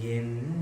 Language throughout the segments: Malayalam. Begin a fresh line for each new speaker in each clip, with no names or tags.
Bien.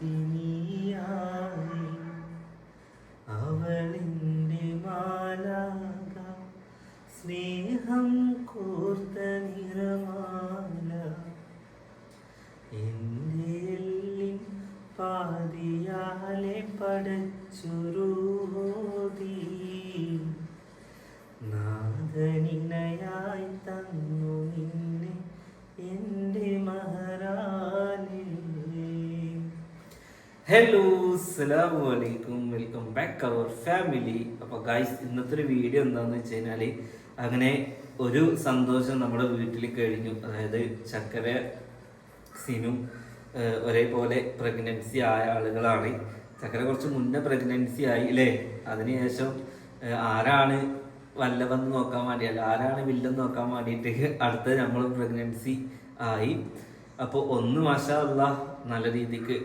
Amen. ഹലോ അസ്സലാമു അലൈക്കും വെൽക്കം ബാക്ക് അവർ ഫാമിലി അപ്പോൾ ഗൈസ് ഇന്നത്തെ ഒരു വീഡിയോ എന്താന്ന് വെച്ച് കഴിഞ്ഞാൽ അങ്ങനെ ഒരു സന്തോഷം നമ്മുടെ വീട്ടിൽ കഴിഞ്ഞു. അതായത് ചക്കര സിനും ഒരേപോലെ പ്രഗ്നൻസി ആയ ആളുകളാണ്. ചക്കര കുറച്ച് മുന്നേ പ്രഗ്നൻസി ആയി അല്ലേ? അതിനുശേഷം ആരാണ് വല്ലവെന്ന് നോക്കാൻ വേണ്ടിയല്ല ആരാണ് വില്ലെന്ന് നോക്കാൻ വേണ്ടിയിട്ട് അടുത്ത നമ്മൾ പ്രഗ്നൻസി ആയി. അപ്പോൾ ഒന്ന് മാഷാ നല്ല രീതിക്ക്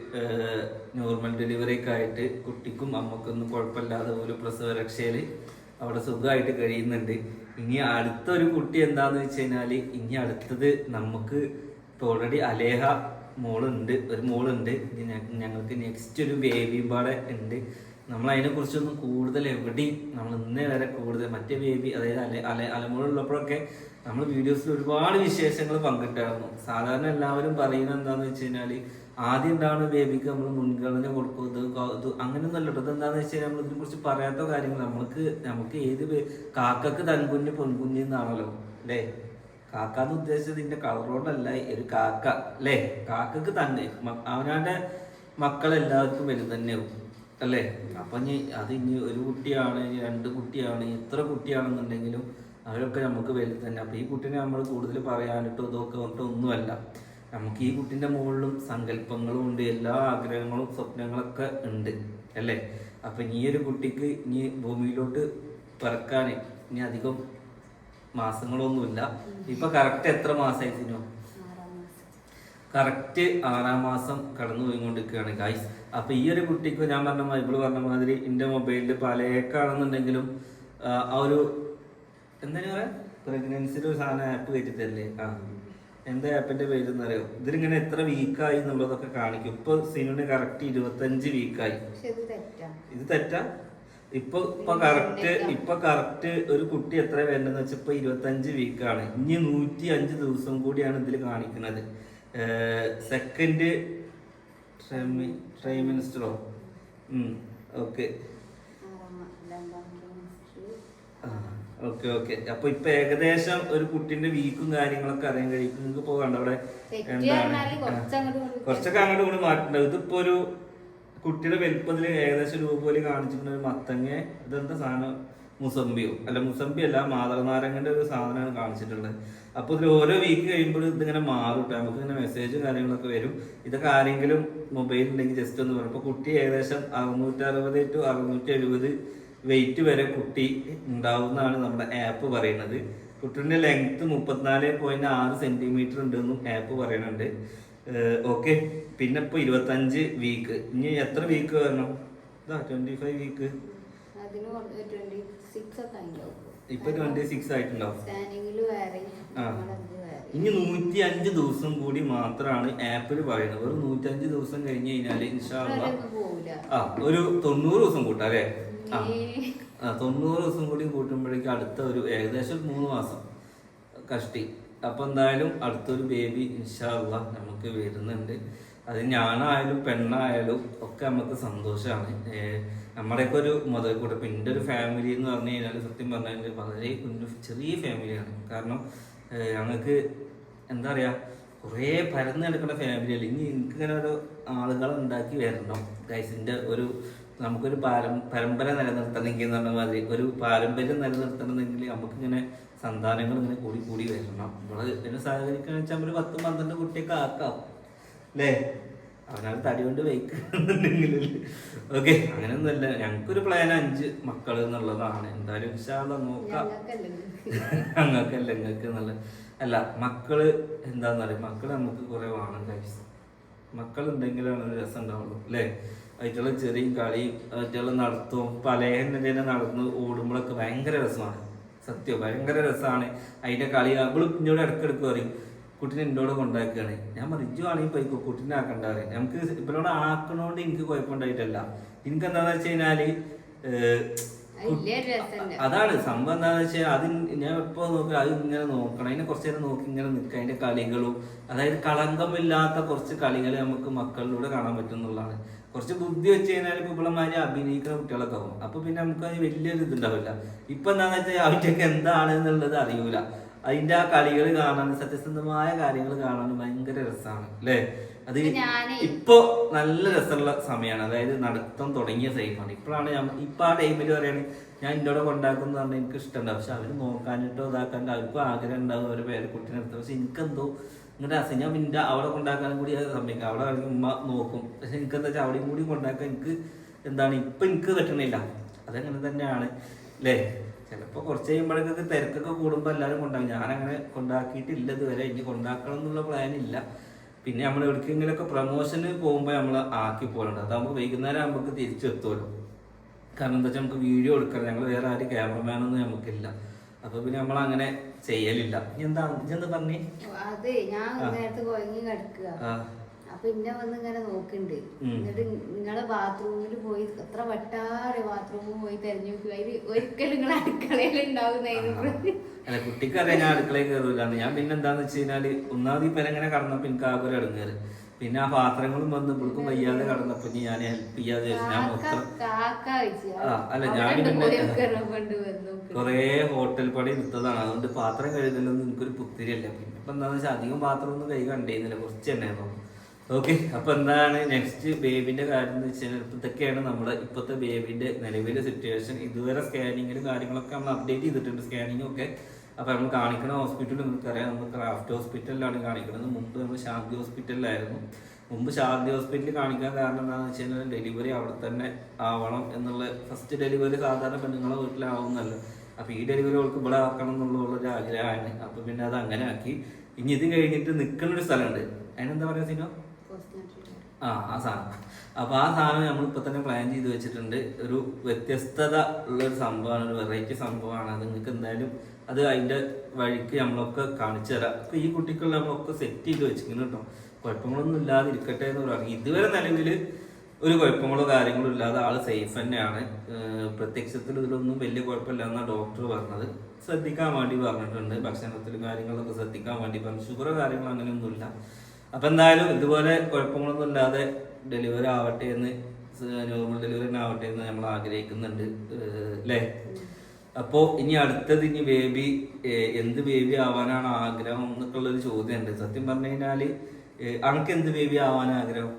നോർമൽ ഡെലിവറി ഒക്കെ ആയിട്ട് കുട്ടിക്കും അമ്മക്കൊന്നും കുഴപ്പമില്ലാതെ ഒരു പ്രസവ രക്ഷയിൽ അവിടെ സുഖമായിട്ട് കഴിയുന്നുണ്ട്. ഇനി അടുത്തൊരു കുട്ടി എന്താന്ന് വെച്ച് കഴിഞ്ഞാൽ ഇനി അടുത്തത് നമുക്ക് ഇപ്പോൾ ഓൾറെഡി അലേഹ മോളുണ്ട് ഒരു മോളുണ്ട്. ഞങ്ങൾക്ക് നെക്സ്റ്റ് ഒരു ബേബി പാടെ ഉണ്ട്. നമ്മൾ അതിനെ കുറിച്ചൊന്നും കൂടുതൽ എവിടെയും നമ്മൾ ഇന്നേ വരെ കൂടുതൽ മറ്റേ ബേബി അതായത് അല അല അലമോളുള്ളപ്പോഴൊക്കെ നമ്മൾ വീഡിയോസിൽ ഒരുപാട് വിശേഷങ്ങൾ പങ്കിട്ടായിരുന്നു. സാധാരണ എല്ലാവരും പറയുന്നത് എന്താണെന്ന് വെച്ച് കഴിഞ്ഞാൽ ആദ്യം ഉണ്ടാവുന്ന ബേബിക്ക് നമ്മൾ മുൻഗണന കൊടുക്കും. ഇത് ഇത് അങ്ങനെയൊന്നും അല്ല കേട്ടോ. ഇതെന്താണെന്ന് വെച്ച് കഴിഞ്ഞാൽ നമ്മൾ ഇതിനെ കുറിച്ച് പറയാത്ത കാര്യങ്ങൾ നമുക്ക് നമുക്ക് ഏത് കാക്കക്ക് തൻകുഞ്ഞ് പൊൻകുഞ്ഞ് എന്നാണല്ലോ അല്ലേ? കാക്ക എന്ന് ഉദ്ദേശിച്ചത് ഇതിന്റെ കളറോടല്ല ഒരു കാക്ക അല്ലേ? കാക്കക്ക് തന്നെ. അവനവന്റെ മക്കളെല്ലാവർക്കും വലുത് തന്നെ അല്ലേ? അപ്പൊ ഇനി അത് ഇനി ഒരു കുട്ടിയാണ് ഇനി രണ്ട് കുട്ടിയാണ് എത്ര കുട്ടിയാണെന്നുണ്ടെങ്കിലും അവരൊക്കെ നമുക്ക് വലുത് തന്നെ. അപ്പൊ ഈ കുട്ടീനെ നമ്മൾ കൂടുതൽ പറയാനിട്ടോ ഇതൊക്കെ ഒന്നുമല്ല. നമുക്ക് ഈ കുട്ടിന്റെ മുകളിലും സങ്കല്പങ്ങളും ഉണ്ട് എല്ലാ ആഗ്രഹങ്ങളും സ്വപ്നങ്ങളൊക്കെ ഉണ്ട് അല്ലേ? അപ്പൊ ഇനി ഒരു കുട്ടിക്ക് ഇനി ഭൂമിയിലോട്ട് പിറക്കാൻ ഇനി അധികം മാസങ്ങളൊന്നുമില്ല. ഇപ്പൊ കറക്റ്റ് എത്ര മാസമായി സിനു? കറക്റ്റ് ആറാം മാസം കടന്നു പോയിക്കൊണ്ടിരിക്കുകയാണ് ഗായ്സ് അപ്പൊ ഈ ഒരു കുട്ടിക്ക് ഞാൻ പറഞ്ഞ മൈബിൾ പറഞ്ഞ മാതിരി എന്റെ മൊബൈലിൽ പലയേക്കാണെന്നുണ്ടെങ്കിലും ആ, ഒരു എന്താണ് പറയാ? പ്രഗ്നൻസിന്റെ ഒരു സാധനം ആപ്പ് കയറ്റിത്തരല്ലേ ആ. എന്താ ആപ്പിന്റെ പേര് എന്നറിയോ ഇതിലിങ്ങനെ എത്ര വീക്കായി എന്നുള്ളതൊക്കെ കാണിക്കും. ഇപ്പൊ സിനുവിന് കറക്റ്റ് ഇരുപത്തഞ്ച് വീക്കായി
ഇത്
തെറ്റാ. ഇപ്പൊ ഇപ്പൊ കറക്റ്റ് ഇപ്പൊ കറക്റ്റ് ഒരു കുട്ടി എത്ര വേണ്ടെന്ന് വെച്ചാൽ ഇപ്പൊ ഇരുപത്തഞ്ച് വീക്കാണ് ഇനി നൂറ്റി അഞ്ച് ദിവസം കൂടിയാണ് ഇതിൽ കാണിക്കുന്നത്. സെക്കൻഡ് പ്രൈം മിനിസ്റ്ററോ ഓക്കെ
ആറാം മാ- രണ്ടാം trimester.
Okay okay. അപ്പൊ ഇപ്പൊ ഏകദേശം ഒരു കുട്ടിന്റെ വീക്കും കാര്യങ്ങളൊക്കെ അറിയാൻ കഴിയും. നിങ്ങൾക്ക് ഇപ്പൊ കണ്ടോ അവിടെ എന്താണ്? കുറച്ചൊക്കെ അങ്ങോട്ട് കൂടി മാറ്റുണ്ടാവും ഇതിപ്പോ ഒരു കുട്ടിയുടെ വലിപ്പത്തിൽ ഏകദേശം രൂപ പോലെ കാണിച്ചിട്ടുണ്ട് ഒരു മത്തങ്ങ ഇതെന്താ സാധനം? മുസംബിയോ. അല്ല മുസമ്പി അല്ല മാതളനാരങ്ങന്റെ ഒരു സാധനമാണ് കാണിച്ചിട്ടുള്ളത്. അപ്പൊ ഇതിൽ ഓരോ വീക്ക് കഴിയുമ്പോൾ ഇതിങ്ങനെ മാറും. നമുക്ക് ഇങ്ങനെ മെസ്സേജും കാര്യങ്ങളൊക്കെ വരും. ഇതൊക്കെ ആരെങ്കിലും മൊബൈൽ ഉണ്ടെങ്കിൽ ജസ്റ്റ് ഒന്ന് പറയും അപ്പൊ കുട്ടി ഏകദേശം അറുന്നൂറ്റി അറുപത് ടു അറുന്നൂറ്റി എഴുപത് വെയിറ്റ് വരെ കുട്ടി ഉണ്ടാവുന്നതാണ് നമ്മുടെ ആപ്പ് പറയുന്നത്. കുട്ടിയുടെ ലെങ്ത്ത് മുപ്പത്തിനാല് പോയിന്റ് ആറ് സെന്റിമീറ്റർ ഉണ്ടെന്നും ആപ്പ് പറയുന്നുണ്ട്. ഓക്കെ പിന്നെ ഇപ്പൊ ഇരുപത്തഞ്ച് വീക്ക് ഇനി എത്ര വീക്ക് വരണം? ഇതാ ട്വന്റി ഫൈവ് വീക്ക് ഇപ്പൊ ട്വന്റി സിക്സ് ആയിട്ടുണ്ടാവും ഇനി നൂറ്റി അഞ്ച് ദിവസം കൂടി മാത്രമാണ് ആപ്പിൽ പറയുന്നത്. ഒരു നൂറ്റി അഞ്ച് ദിവസം കഴിഞ്ഞ് കഴിഞ്ഞാൽ ഇൻഷാ
അത്രയൊന്നും പോവില്ല
ആ ഒരു തൊണ്ണൂറ് ദിവസം കൂട്ടാം അല്ലേ? തൊണ്ണൂറ് ദിവസം കൂടി കൂട്ടുമ്പോഴേക്കും അടുത്ത ഒരു ഏകദേശം മൂന്ന് മാസം കഷ്ടി. അപ്പൊ എന്തായാലും അടുത്തൊരു ബേബി ഇൻഷാല്ല നമുക്ക് വരുന്നുണ്ട്. അത് ഞാനായാലും പെണ്ണായാലും ഒക്കെ നമുക്ക് സന്തോഷമാണ് നമ്മുടെയൊക്കെ ഒരു മുതൽ കൂടെ എന്റെ ഒരു ഫാമിലി എന്ന് പറഞ്ഞു കഴിഞ്ഞാൽ സത്യം പറഞ്ഞാൽ വളരെ കുഞ്ഞു ചെറിയ ഫാമിലിയാണ് കാരണം ഞങ്ങൾക്ക് എന്താ പറയുക കുറേ പരന്ന് കിടക്കുന്ന ഫാമിലിയല്ല ഇനി എനിക്കിങ്ങനെ ഒരു ആളുകളെ ഉണ്ടാക്കി വരണം. ഗൈസിന്റെ ഒരു നമുക്കൊരു പാരം പരമ്പര നിലനിർത്തണമെങ്കിൽ എന്ന് പറഞ്ഞ മാതിരി ഒരു പാരമ്പര്യം നിലനിർത്തണമെങ്കിൽ നമുക്കിങ്ങനെ സന്താനങ്ങൾ ഇങ്ങനെ കൂടി കൂടി വരണം. നമ്മൾ ഇതിനെ സഹകരിക്കുകയെന്ന് വെച്ചാൽ ഒരു പത്തും പന്ത്രണ്ട് കുട്ടിയൊക്കെ ആക്കാം. അല്ലേ? അവനാൽ തടി കൊണ്ട് വയ്ക്കുന്നുണ്ടെങ്കിൽ. ഓക്കെ അങ്ങനെയൊന്നുമല്ല. ഞങ്ങൾക്കൊരു പ്ലാൻ അഞ്ച് മക്കൾ എന്നുള്ളതാണ്. എന്തായാലും വിശാല നോക്കാം. അങ്ങക്കല്ല നിങ്ങൾക്ക് നല്ല അല്ല മക്കൾ എന്താന്ന് പറയാ മക്കൾ നമുക്ക് കുറെ വേണം കഴിച്ച് മക്കൾ ഉണ്ടെങ്കിലാണ് രസം ഉണ്ടാവുള്ളൂ. അല്ലേ? അവറ്റുള്ള ചെറിയ കളി അവറ്റുള്ള നടത്തും പലഹന്നെ നടന്ന് ഓടുമ്പോഴൊക്കെ ഭയങ്കര രസമാണ്. സത്യം ഭയങ്കര രസമാണ്. അതിന്റെ കളി അവൾ എന്നോട് ഇടക്കിടക്ക് പറയും കുട്ടീനെ എന്നോട് കൊണ്ടാക്കുകയാണ്. ഞാൻ പറയും ആണെങ്കിൽ പോയിക്കോ കുട്ടീനെ ആക്കണ്ട നമുക്ക് ഇവരോട് ആക്കണോണ്ട് എനിക്ക് കുഴപ്പമുണ്ടായിട്ടല്ല. എനിക്ക് എന്താണെന്ന് വെച്ച്
രസമുണ്ട്
അതാണ് സംഭവം എന്താന്ന് വെച്ചാൽ അത് ഞാൻ എപ്പോ നോക്കി അത് ഇങ്ങനെ നോക്കണം. അതിനെ കുറച്ച് നേരം നോക്കി ഇങ്ങനെ നിൽക്കുക അതിന്റെ കളികളും അതായത് കളങ്കമില്ലാത്ത കുറച്ച് കളികൾ നമുക്ക് മക്കളിലൂടെ കാണാൻ പറ്റും എന്നുള്ളതാണ് കുറച്ച് ബുദ്ധി വെച്ച് കഴിഞ്ഞാൽ ഇപ്പൊ ഇവളമാര് അഭിനയിക്കുന്ന കുട്ടികളൊക്കെ ആവും. അപ്പൊ പിന്നെ നമുക്ക് അത് വലിയൊരു ഇതുണ്ടാവില്ല. ഇപ്പൊ എന്താന്ന് വെച്ചാൽ അവറ്റൊക്കെ എന്താണ് എന്നുള്ളത് അറിയൂല. അതിന്റെ ആ കളികൾ കാണാൻ സത്യസന്ധമായ കാര്യങ്ങൾ കാണാൻ ഭയങ്കര രസമാണ് അല്ലേ? അത്
ഇപ്പൊ
നല്ല രസമുള്ള സമയമാണ് അതായത് നടത്തം തുടങ്ങിയ ടൈമാണ് ഇപ്പോഴാണ് ഞാൻ ഇപ്പൊ ആ ടൈമിൽ പറയുകയാണെങ്കിൽ ഞാൻ എന്നോട് കൊണ്ടാക്കുന്ന പറഞ്ഞാൽ എനിക്ക് ഇഷ്ടമുണ്ടാവും പക്ഷെ അവർ നോക്കാനിട്ടോ ഇതാക്കാണ്ട് അവർക്കും ആഗ്രഹം ഉണ്ടാവും അവരെ പേര് കുട്ടീനെ എടുത്ത് പക്ഷെ എനിക്കെന്തോ ഇങ്ങോട്ട് അസ ഞാൻ പിന്നെ അവിടെ കൊണ്ടാക്കാനും കൂടി സമ്മതിക്കാം. അവിടെ ആണെങ്കിൽ ഉമ്മ നോക്കും. പക്ഷെ എനിക്ക് എന്താ വെച്ചാൽ അവിടെയും കൂടി കൊണ്ടാക്കാൻ എനിക്ക് എന്താണ് ഇപ്പൊ എനിക്ക് പറ്റണില്ല. അതങ്ങനെ തന്നെയാണ്. അല്ലേ ചിലപ്പോൾ കുറച്ച് കഴിയുമ്പോഴേക്കൊക്കെ തിരക്കൊക്കെ കൂടുമ്പോൾ എല്ലാവരും കൊണ്ടാകും ഞാനങ്ങനെ കൊണ്ടാക്കിയിട്ടില്ല ഇതുവരെ. ഇനി കൊണ്ടാക്കണം എന്നുള്ള പ്ലാൻ ഇല്ല. പിന്നെ നമ്മൾ എവിടേക്കെങ്കിലൊക്കെ പ്രൊമോഷന് പോകുമ്പോൾ നമ്മൾ ആക്കി പോകലുണ്ട്. അതാകുമ്പോൾ വൈകുന്നേരം ആകുമ്പോൾ തിരിച്ചെത്തുമല്ലോ കാരണം എന്താ വെച്ചാൽ നമുക്ക് വീഡിയോ എടുക്കണം. ഞങ്ങൾ വേറെ ആരും ക്യാമറമാനൊന്നും നമുക്കില്ല. അപ്പൊ പിന്നെ നമ്മൾ അങ്ങനെ ചെയ്യലില്ല എന്താണ്? എന്താ ഇജെന്താ പറഞ്ഞേ
അതെ. ഞാൻ നേരത്തെ കുഴങ്ങി കിടക്കുക. അപ്പൊ ഇന്നെ വന്ന് ഇങ്ങനെ നോക്കുന്നുണ്ട് എന്നിട്ട് നിങ്ങളെ ബാത്റൂമിൽ പോയി എത്ര വട്ടാറ് ബാത്റൂമിൽ പോയി തെരഞ്ഞു നോക്കുക അതിൽ ഒരിക്കലും നിങ്ങളെ അടുക്കളയിൽ ഉണ്ടാവുന്നതിന്
അല്ല കുട്ടിക്ക് അറിയാം ഞാൻ അടുക്കളയിൽ കയറൂലാണ് ഞാൻ പിന്നെ എന്താന്ന് വെച്ച് കഴിഞ്ഞാൽ ഒന്നാമത് ഈ പെരങ്ങനെ കടന്നപ്പോ എനിക്ക് ആകെ ഒരു ഇടങ്ങേറ് പിന്നെ ആ പാത്രങ്ങളും വന്ന് ഇവൾക്കും വയ്യാതെ കടന്നപ്പോ ഇനി ഞാൻ ഹെൽപ്പ് ചെയ്യാതെ വിചാരിച്ചു. ഞാൻ മൊത്തം ആ, അല്ല, ഞാൻ പിന്നെ- കുറേ ഹോട്ടൽ പണി എടുത്തതാണ്. അതുകൊണ്ട് പാത്രം കഴുകലൊന്നും എനിക്കൊരു പുത്തിരിയല്ല. പിന്നെ ഇപ്പൊ എന്താന്ന് വെച്ചാൽ അധികം പാത്രം ഒന്നും കൈ കണ്ടിരുന്നില്ല കുറച്ച് തന്നെ ഓക്കെ അപ്പൊ എന്താണ് നെക്സ്റ്റ് ബേബിന്റെ കാര്യം എന്ന് വെച്ചാൽ ഇപ്പൊ ഇതൊക്കെയാണ് നമ്മുടെ ഇപ്പോഴത്തെ ബേബിന്റെ നിലവിലെ സിറ്റുവേഷൻ ഇതുവരെ സ്കാനിങ്ങിലും കാര്യങ്ങളൊക്കെ നമ്മൾ അപ്ഡേറ്റ് ചെയ്തിട്ടുണ്ട്. സ്കാനിങ്ങും ഒക്കെ അപ്പൊ നമ്മൾ കാണിക്കുന്ന ഹോസ്പിറ്റൽ നമുക്കറിയാം നമ്മൾ ക്രാഫ്റ്റ് ഹോസ്പിറ്റലിലാണ് കാണിക്കുന്നത് മുമ്പ് നമ്മൾ ശാന്തി ഹോസ്പിറ്റലിലായിരുന്നു മുമ്പ് ശാന്തി ഹോസ്പിറ്റലിൽ കാണിക്കാൻ കാരണം എന്താണെന്ന് വെച്ച് കഴിഞ്ഞാൽ ഡെലിവറി അവിടെ തന്നെ ആവണം എന്നുള്ള ഫസ്റ്റ് ഡെലിവറി സാധാരണ പെണ്ണുങ്ങളെ വീട്ടിലാവുന്നല്ലോ അപ്പൊ ഈ ഡെലിവറി അവൾക്ക് ഇവിടെ ആക്കണം എന്നുള്ള ഒരു ആഗ്രഹമാണ്. അപ്പോൾ പിന്നെ അത് അങ്ങനെ ആക്കി. ഇനി ഇത് കഴിഞ്ഞിട്ട് നിൽക്കുന്ന ഒരു സ്ഥലമുണ്ട്. അതിനെന്താ പറയുക സിനോ? ആ ആ സാധനം. അപ്പൊ ആ സാധനം നമ്മൾ ഇപ്പൊ തന്നെ പ്ലാൻ ചെയ്ത് വെച്ചിട്ടുണ്ട്. ഒരു വ്യത്യസ്തത ഉള്ള ഒരു സംഭവമാണ് ഒരു വെറൈറ്റി സംഭവമാണ്. അത് നിങ്ങൾക്ക് എന്തായാലും അത് അതിന്റെ വഴിക്ക് നമ്മളൊക്കെ കാണിച്ചു തരാം. അപ്പൊ ഈ കുട്ടിക്കുള്ള നമ്മളൊക്കെ സെറ്റ് ചെയ്ത് വെച്ചിരിക്കുന്നു കേട്ടോ. കുഴപ്പങ്ങളൊന്നും ഇല്ലാതെ ഇരിക്കട്ടെ എന്ന് പറയുക ഇതുവരെ നിലവിൽ ഒരു കുഴപ്പങ്ങളോ കാര്യങ്ങളോ ഇല്ലാതെ ആൾ സേഫ് തന്നെയാണ്. പ്രത്യക്ഷത്തിൽ ഇതിലൊന്നും വലിയ കുഴപ്പമില്ല എന്നാണ് ഡോക്ടർ പറഞ്ഞത്. ശ്രദ്ധിക്കാൻ വേണ്ടി പറഞ്ഞിട്ടുണ്ട്. ഭക്ഷണത്തിലും കാര്യങ്ങളൊക്കെ ശ്രദ്ധിക്കാൻ വേണ്ടി പറഞ്ഞു. ഷുഗർ കാര്യങ്ങൾ അങ്ങനെയൊന്നുമില്ല. അപ്പൊ എന്തായാലും ഇതുപോലെ കുഴപ്പങ്ങളൊന്നും ഇല്ലാതെ ഡെലിവറി ആവട്ടെ എന്ന് നോർമൽ ഡെലിവറി തന്നെ ആവട്ടെ എന്ന് നമ്മൾ ആഗ്രഹിക്കുന്നുണ്ട് അല്ലേ അപ്പോ ഇനി അടുത്തത് ഇനി ബേബി എന്ത് ബേബി ആവാനാണ് ആഗ്രഹം എന്നൊക്കെ ചോദ്യം ചോദ്യമുണ്ട്. സത്യം പറഞ്ഞു കഴിഞ്ഞാൽ അനക്ക് എന്ത് ബേബി ആവാൻ ആഗ്രഹം?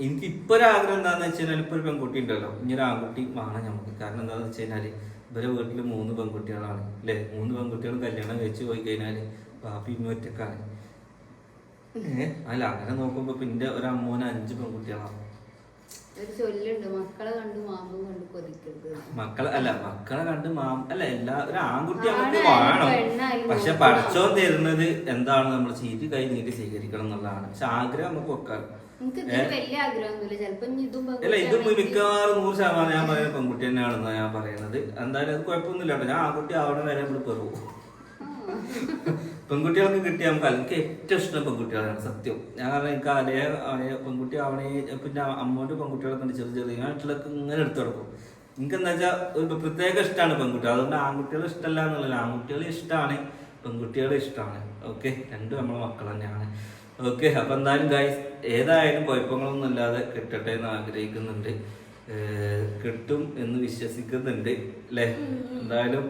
എനിക്ക് ഇപ്പൊ ഒരു ആഗ്രഹം എന്താന്ന് വെച്ച് കഴിഞ്ഞാൽ ഇപ്പൊ ഒരു പെൺകുട്ടി ഉണ്ടല്ലോ. ഇനി ഒരു ആൺകുട്ടി വേണം നമുക്ക് കാരണം എന്താന്ന് വെച്ച് കഴിഞ്ഞാൽ ഇവരെ വീട്ടിൽ മൂന്ന് പെൺകുട്ടികളാണ് അല്ലെ മൂന്ന് പെൺകുട്ടികൾ കല്യാണം കഴിച്ചു പോയി കഴിഞ്ഞാൽ ഇമ്മ ഒറ്റക്കാണ്. അല്ല അങ്ങനെ നോക്കുമ്പോ പിന്നെ ഒരു അമ്മോന് അഞ്ച് പെൺകുട്ടികളാണ്
ഒരു ചൊല്ലുണ്ട് മക്കളെ കണ്ടു മാമ്പും കണ്ടു കൊതിക്കരുത്.
മക്കളെ അല്ല മക്കളെ കണ്ട് മാം അല്ല എല്ലാ ഒരു ആൺകുട്ടി നമുക്ക് വേണം. പക്ഷെ പഠിച്ചോ തരുന്നത് എന്താണ്? നമ്മൾ ചീറ്റ് കൈ നീട്ടി സ്വീകരിക്കണം എന്നുള്ളതാണ്. പക്ഷെ ആഗ്രഹം നമുക്ക് വെക്കാം. അല്ല ഇത് മിക്കവാറും നൂറ് ശതമാനം ഞാൻ പറയുന്ന പെൺകുട്ടി തന്നെയാണെന്നാണ് ഞാൻ പറയുന്നത്. എന്തായാലും അത് കുഴപ്പമൊന്നുമില്ല കേട്ടോ. ഞാൻ ആൺകുട്ടി ആവണ വരെ നമ്മൾ പെറുവും
ആ.
പെൺകുട്ടികൾക്ക് കിട്ടിയ നമുക്ക് എനിക്ക് ഏറ്റവും ഇഷ്ടം പെൺകുട്ടികളാണ് സത്യം. ഞാൻ കാരണം എനിക്ക് അതേ അവനെ പെൺകുട്ടി അവനെ പിന്നെ അമ്മോന്റെ പെൺകുട്ടികളൊക്കെ ഉണ്ട് ചെറിയ ചെറിയ ഞാൻ വീട്ടിലൊക്കെ ഇങ്ങനെ എടുത്തു കൊടുക്കും എനിക്ക് എന്താ വെച്ചാൽ ഒരു പ്രത്യേക ഇഷ്ടമാണ് പെൺകുട്ടികൾ. അതുകൊണ്ട് ആൺകുട്ടികൾ ഇഷ്ടമല്ല എന്നുള്ളത് ആൺകുട്ടികളെ ഇഷ്ടമാണ് പെൺകുട്ടികളെ ഇഷ്ടമാണ് ഓക്കെ? രണ്ടും നമ്മളെ മക്കൾ തന്നെയാണ്. ഓക്കെ? അപ്പൊ എന്തായാലും ഗൈസ് ഏതായാലും കുഴപ്പങ്ങളൊന്നും ഇല്ലാതെ കിട്ടട്ടെ എന്ന് ആഗ്രഹിക്കുന്നുണ്ട്. കിട്ടും എന്ന് വിശ്വസിക്കുന്നുണ്ട് അല്ലേ? എന്തായാലും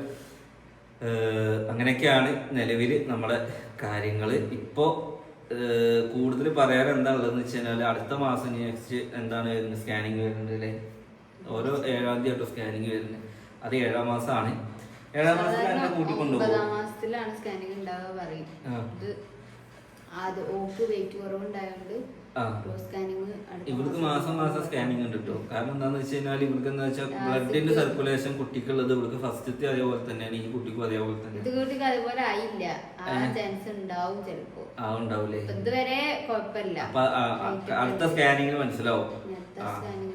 അങ്ങനെയൊക്കെയാണ് നിലവിൽ നമ്മളെ കാര്യങ്ങൾ ഇപ്പോൾ കൂടുതൽ പറയാൻ എന്താ ഉള്ളതെന്ന് വെച്ച് കഴിഞ്ഞാൽ അടുത്ത മാസം നെക്സ്റ്റ് എന്താണ് വരുന്നത്? സ്കാനിങ് വരുന്നത് അല്ലേ? ഓരോ ഏഴാം തീയതി ആട്ടോ സ്കാനിങ് വരുന്നത്. അത് ഏഴാം മാസമാണ് ഏഴാം മാസത്തിൽ എന്നെ കൂട്ടിക്കൊണ്ടുപോകും ഇവർക്ക് മാസം മാസം സ്കാനിങ് ഉണ്ട് കേട്ടോ കാരണം എന്താന്ന് വെച്ച് കഴിഞ്ഞാൽ ഇവർക്ക് എന്താ വെച്ചാൽ ബ്ലഡിന്റെ സർക്കുലേഷൻ കുട്ടിക്കുള്ളത് ഇവർക്ക് ഫസ്റ്റത്തെ അതേപോലെ തന്നെയാണ്. ഈ കുട്ടിക്കും അതേപോലെ
ഇത്
തന്നെ
കുട്ടിക്ക് അതുപോലെ ആയില്ല. ആ. ചാൻസ് ഉണ്ടാവും ചിലപ്പോ.
ആ
ഉണ്ടാവില്ലേ ഇതുവരെ കുഴപ്പമില്ല.
അപ്പൊ ആ, ആ, അടുത്ത സ്കാനിങ്ങിന് മനസ്സിലാവും. ആ,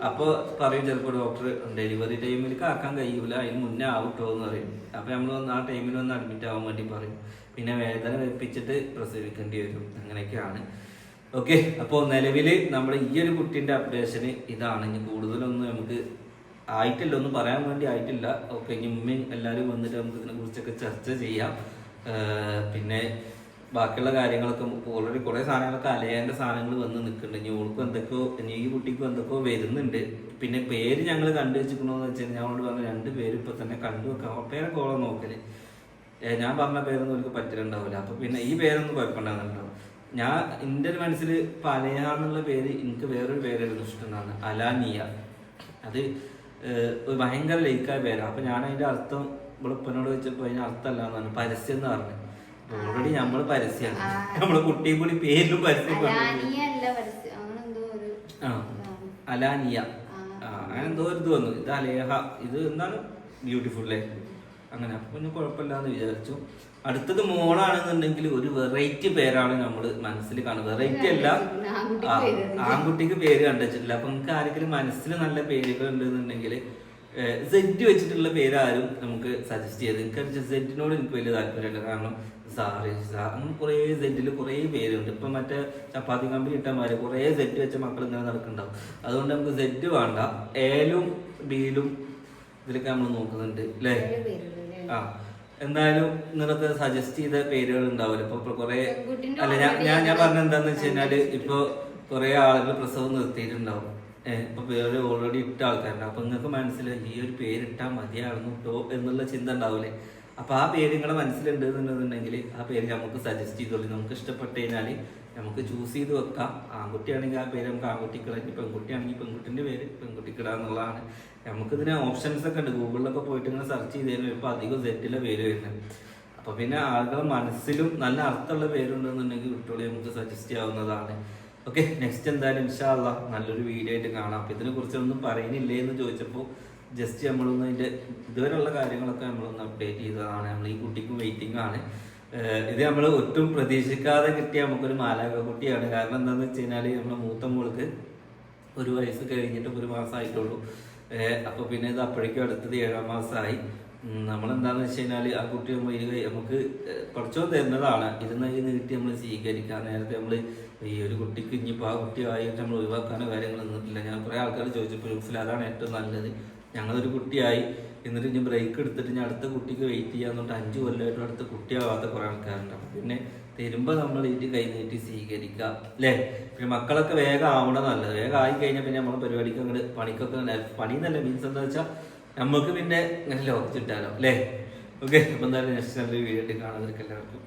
അപ്പൊ പറയും ചിലപ്പോ ഡോക്ടർ ഡെലിവറി ടൈമിൽ കാക്കാൻ കഴിയൂല. അതിന് മുന്നേ ആവട്ടോ എന്ന് പറയും. അപ്പൊ നമ്മൾ ആ ടൈമിൽ ഒന്ന് അഡ്മിറ്റ് ആവാൻ വേണ്ടി പറയും. പിന്നെ വേദന വെപ്പിച്ചിട്ട് പ്രസവിക്കേണ്ടി വരും. അങ്ങനെയൊക്കെയാണ്. ഓക്കെ അപ്പോൾ നിലവിൽ നമ്മുടെ ഈ ഒരു കുട്ടീന്റെ അപ്ഡേഷന് ഇതാണ്. ഇനി കൂടുതലൊന്നും നമുക്ക് ആയിട്ടില്ല ഒന്നും പറയാൻ വേണ്ടി ആയിട്ടില്ല. ഓക്കെ ഇനി ഉമ്മയും എല്ലാവരും വന്നിട്ട് നമുക്ക് ഇതിനെ കുറിച്ചൊക്കെ ചർച്ച ചെയ്യാം. പിന്നെ ബാക്കിയുള്ള കാര്യങ്ങളൊക്കെ ഓൾറെഡി കുറേ സാധനങ്ങളൊക്കെ അലയാന്റെ സാധനങ്ങൾ വന്ന് നിൽക്കുന്നുണ്ട്. ഇനി ഓൾക്കും എന്തൊക്കെയോ ഇനി ഈ കുട്ടിക്കും എന്തൊക്കെയോ വരുന്നുണ്ട്. പിന്നെ പേര് ഞങ്ങൾ കണ്ടു വെച്ചിരിക്കണമെന്ന് വെച്ച് കഴിഞ്ഞാൽ ഞങ്ങളോട് പറഞ്ഞ രണ്ട് പേര് ഇപ്പൊ തന്നെ കണ്ടു വെക്കാം. പേരെ കോളം നോക്കൽ. ഞാൻ പറഞ്ഞ പേരൊന്നും എനിക്ക് പറ്റലുണ്ടാവില്ല അപ്പോൾ പിന്നെ ഈ പേരൊന്നും കുഴപ്പമുണ്ടാകുന്നുണ്ടോ ഞാൻ എന്റെ ഒരു മനസ്സിൽ പനയ എന്നുള്ള പേര് എനിക്ക് വേറൊരു പേരായിരുന്നു ഇഷ്ടമാണ് അലാനിയ. അത് ഒരു ഭയങ്കര ലൈക്കായ പേരാണ് അപ്പൊ ഞാൻ അതിന്റെ അർത്ഥം ഇവിടെ വെച്ചപ്പോൾ വെച്ചപ്പോ അതിന് അർത്ഥമല്ല എന്നാണ് പരസ്യം എന്ന് പറഞ്ഞു. ഓൾറെഡി നമ്മൾ പരസ്യമാണ്. നമ്മളെ കുട്ടിയെ കൂടി പേരിലും പരസ്യം ആ. അലാനിയ. അങ്ങനെ എന്തോ ഒരു ഇത് വന്നു. ഇത് അലേഹ. ഇത് എന്താണ്? ബ്യൂട്ടിഫുൾ ലൈഫ് അങ്ങനെ. അപ്പൊ പിന്നെ കുഴപ്പമില്ലാന്ന് വിചാരിച്ചു. അടുത്തത് മോളാണെന്നുണ്ടെങ്കിൽ ഒരു വെറൈറ്റി പേരാണ് നമ്മൾ മനസ്സിൽ കാണുന്നത്. വെറൈറ്റി അല്ല.
ആൺകുട്ടിക്ക് പേര്
കണ്ടുവച്ചിട്ടില്ല. അപ്പൊ നമുക്ക് ആരെങ്കിലും മനസ്സിൽ നല്ല പേരുകൾ ഉണ്ടെന്നുണ്ടെങ്കിൽ സെഡ് വെച്ചിട്ടുള്ള പേരാരും ആരും നമുക്ക് സജസ്റ്റ് ചെയ്ത് എനിക്ക് സെഡിനോട് എനിക്ക് വലിയ താല്പര്യമുണ്ട് കാരണം സാറി അങ്ങനെ കുറേ സെഡിൽ കുറേ പേരുണ്ട്. ഇപ്പം മറ്റേ ചപ്പാത്തി കമ്പി ഇട്ടമാര് കുറേ സെഡ് വെച്ച മക്കൾ ഇങ്ങനെ നടക്കുന്നുണ്ടാവും. അതുകൊണ്ട് നമുക്ക് സെഡ് വേണ്ട. ഏലും ബീലും ഇതിലൊക്കെ നമ്മൾ നോക്കുന്നുണ്ട്. അല്ലേ? ആ. എന്തായാലും നിങ്ങളൊക്കെ സജസ്റ്റ് ചെയ്ത പേരുകൾ ഉണ്ടാവില്ല. ഇപ്പൊ കൊറേ അല്ല ഞാൻ ഞാൻ ഞാൻ പറഞ്ഞ എന്താന്ന് വെച്ച് കഴിഞ്ഞാൽ ഇപ്പൊ കുറെ ആളുകൾ പ്രസവം നിർത്തിയിട്ടുണ്ടാവും. ഏഹ് ഇപ്പൊ പേര് ഓൾറെഡി ഇട്ട ആൾക്കാരുണ്ട്. അപ്പൊ നിങ്ങൾക്ക് മനസ്സിലായി ഈ ഒരു പേരിട്ടാ മതിയാണെന്ന് കേട്ടോ എന്നുള്ള ചിന്ത ഉണ്ടാവില്ലേ? അപ്പൊ ആ പേര് നിങ്ങളുടെ മനസ്സിലുണ്ട് എന്നുണ്ടെന്നുണ്ടെങ്കിൽ ആ പേര് നമുക്ക് സജസ്റ്റ് ചെയ്തോളൂ. നമുക്ക് ഇഷ്ടപ്പെട്ട് കഴിഞ്ഞാൽ നമുക്ക് ചൂസ് ചെയ്ത് വെക്കാം. ആൺകുട്ടിയാണെങ്കിൽ ആ പേര് നമുക്ക് ആൺകുട്ടിക്ക് ഇടാം. ഇനി പെൺകുട്ടിയാണെങ്കിൽ പെൺകുട്ടിന്റെ പേര് പെൺകുട്ടിക്ക് ഇടാം എന്നുള്ളതാണ്. നമുക്ക് ഇതിന് ഓപ്ഷൻസ് ഒക്കെ ഉണ്ട്. ഗൂഗിളിലൊക്കെ പോയിട്ട് ഇങ്ങനെ സെർച്ച് ചെയ്ത് കഴിഞ്ഞാൽ ഇപ്പൊ അധികം സെറ്റിലെ പേര് വരുന്നത് അപ്പൊ പിന്നെ ആളുകളുടെ മനസ്സിലും നല്ല അർത്ഥമുള്ള പേരുണ്ടെന്നുണ്ടെങ്കിൽ കുട്ടികളെ നമുക്ക് സജസ്റ്റ് ചെയ്യാവുന്നതാണ്. ഓക്കെ നെക്സ്റ്റ് എന്തായാലും ഇൻഷാല്ല നല്ലൊരു വീഡിയോ ആയിട്ട് കാണാം. അപ്പൊ ഇതിനെ കുറിച്ചൊന്നും പറയുന്നില്ലേ എന്ന് ചോദിച്ചപ്പോൾ ജസ്റ്റ് നമ്മളൊന്ന് അതിന്റെ ഇതുവരെയുള്ള കാര്യങ്ങളൊക്കെ നമ്മളൊന്ന് അപ്ഡേറ്റ് ചെയ്തതാണ്. നമ്മൾ ഈ കുട്ടിക്കും വെയിറ്റിംഗ് ആണ്. ഇത് നമ്മൾ ഒട്ടും പ്രതീക്ഷിക്കാതെ കിട്ടിയ നമുക്കൊരു മാലാക കുട്ടിയാണ്. കാരണം എന്താണെന്ന് വെച്ച് കഴിഞ്ഞാൽ നമ്മുടെ മൂത്ത മോൾക്ക് ഒരു വയസ്സ് കഴിഞ്ഞിട്ട് ഒരു മാസമായിട്ടുള്ളൂ അപ്പോൾ അപ്പൊ പിന്നെ ഇത് അപ്പോഴേക്കും അടുത്തത് ഏഴാം മാസമായി നമ്മളെന്താണെന്ന് വെച്ച് കഴിഞ്ഞാൽ ആ കുട്ടി നമ്മൾ ഇത് നമുക്ക് കുറച്ചോ തരുന്നതാണ്. ഇരുന്ന് ഈ നീട്ടി നമ്മൾ സ്വീകരിക്കാം നേരത്തെ നമ്മൾ ഈ ഒരു കുട്ടിക്ക് ഇനിയിപ്പോൾ ആ കുട്ടി ആയിട്ട് നമ്മൾ ഒഴിവാക്കാനോ കാര്യങ്ങളൊന്നും നിന്നിട്ടില്ല ഞാൻ കുറേ ആൾക്കാർ ചോദിച്ചപ്പോൾ യൂസിൽ അതാണ് ഏറ്റവും നല്ലത്. ഞങ്ങളൊരു കുട്ടിയായി. എന്നിട്ട് ഇനി ബ്രേക്ക് എടുത്തിട്ട് ഞാൻ അടുത്ത കുട്ടിക്ക് വെയിറ്റ് ചെയ്യാൻ തൊട്ട് അഞ്ച് കൊല്ലമായിട്ടും അടുത്ത കുട്ടിയാവാത്ത കുറേ ആൾക്കാരുണ്ട്. അപ്പൊ പിന്നെ തരുമ്പോൾ നമ്മൾ ഇതിന്റെ കൈ നീട്ടി സ്വീകരിക്കുക അല്ലേ? പിന്നെ മക്കളൊക്കെ വേഗം ആവണം നല്ലത്. വേഗം ആയി കഴിഞ്ഞാൽ പിന്നെ നമ്മൾ പരിപാടിക്ക് അങ്ങോട്ട് പണിക്കൊക്കെ പണി എന്നല്ല മീൻസ് എന്താ വെച്ചാൽ നമുക്ക് പിന്നെ ഇങ്ങനെ ലോകിച്ചിട്ടാലോ അല്ലേ? ഓക്കെ അപ്പം എന്തായാലും നെക്സ്റ്റ് നല്ലൊരു വീഡിയോ കാണാതിരിക്കും എല്ലാവർക്കും